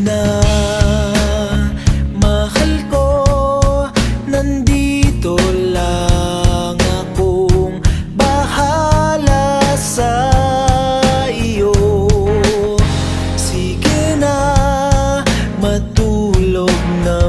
na Mahal ko Nandito lang akong Bahala sa iyo. Sige na Matulog na